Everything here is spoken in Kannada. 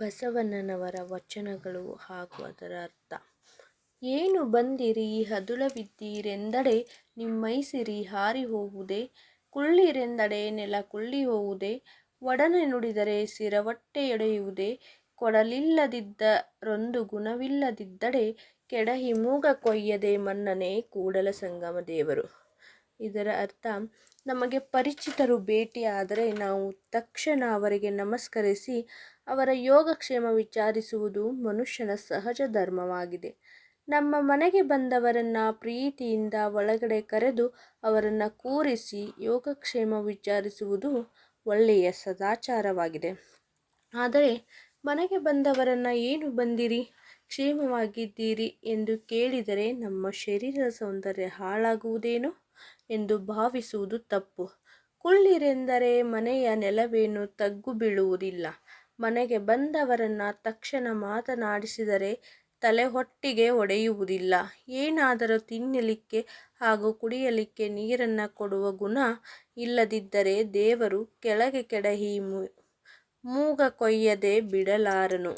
ಬಸವಣ್ಣನವರ ವಚನಗಳು ಹಾಗೂ ಅದರ ಅರ್ಥ. ಏನು ಬಂದಿರಿ ಹದುಳವಿದ್ದೀರೆಂದಡೆ ನಿಮ್ಮೈಸಿರಿ ಹಾರಿ ಹೋವುದೇ, ಕುಳ್ಳಿರೆಂದಡೆ ನೆಲ ಕುಳ್ಳಿ ಹೋಗುವುದೇ ಒಡನೆ ನುಡಿದರೆ ಸಿರವಟ್ಟೆಯೊಡೆಯುವುದೇ ಕೊಡಲಿಲ್ಲದಿದ್ದರೊಂದು ಗುಣವಿಲ್ಲದಿದ್ದಡೆ, ಕೆಡಹಿ ಮೂಗ ಕೊಯ್ಯದೆ ಮನ್ನನೆ ಕೂಡಲ ಸಂಗಮ ದೇವರು. ಇದರ ಅರ್ಥ, ನಮಗೆ ಪರಿಚಿತರು ಭೇಟಿಯಾದರೆ ನಾವು ತಕ್ಷಣ ಅವರಿಗೆ ನಮಸ್ಕರಿಸಿ ಅವರ ಯೋಗಕ್ಷೇಮ ವಿಚಾರಿಸುವುದು ಮನುಷ್ಯನ ಸಹಜ ಧರ್ಮವಾಗಿದೆ. ನಮ್ಮ ಮನೆಗೆ ಬಂದವರನ್ನು ಪ್ರೀತಿಯಿಂದ ಒಳಗಡೆ ಕರೆದು ಅವರನ್ನು ಕೂರಿಸಿ ಯೋಗಕ್ಷೇಮ ವಿಚಾರಿಸುವುದು ಒಳ್ಳೆಯ ಸದಾಚಾರವಾಗಿದೆ. ಆದರೆ ಮನೆಗೆ ಬಂದವರನ್ನು ಏನು ಬಂದಿರಿ? ಕ್ಷೇಮವಾಗಿದ್ದೀರಿ ಎಂದು ಕೇಳಿದರೆ ನಮ್ಮ ಶರೀರದ ಸೌಂದರ್ಯ ಹಾಳಾಗುವುದೇನೋ ಎಂದು ಭಾವಿಸುವುದು ತಪ್ಪು. ಕುಳ್ಳಿರೆಂದರೆ ಮನೆಯ ನೆಲವೇನು ತಗ್ಗು ಬೀಳುವುದಿಲ್ಲ. ಮನೆಗೆ ಬಂದವರನ್ನು ತಕ್ಷಣ ಮಾತನಾಡಿಸಿದರೆ ತಲೆ ಹೊಟ್ಟಿಗೆ ಒಡೆಯುವುದಿಲ್ಲ. ಏನಾದರೂ ತಿನ್ನಲಿಕ್ಕೆ ಹಾಗೂ ಕುಡಿಯಲಿಕ್ಕೆ ನೀರನ್ನು ಕೊಡುವ ಗುಣ ಇಲ್ಲದಿದ್ದರೆ ದೇವರು ಕೆಳಗೆ ಕೆಡಹಿ ಮೂಗ ಕೊಯ್ಯದೆ ಬಿಡಲಾರನು.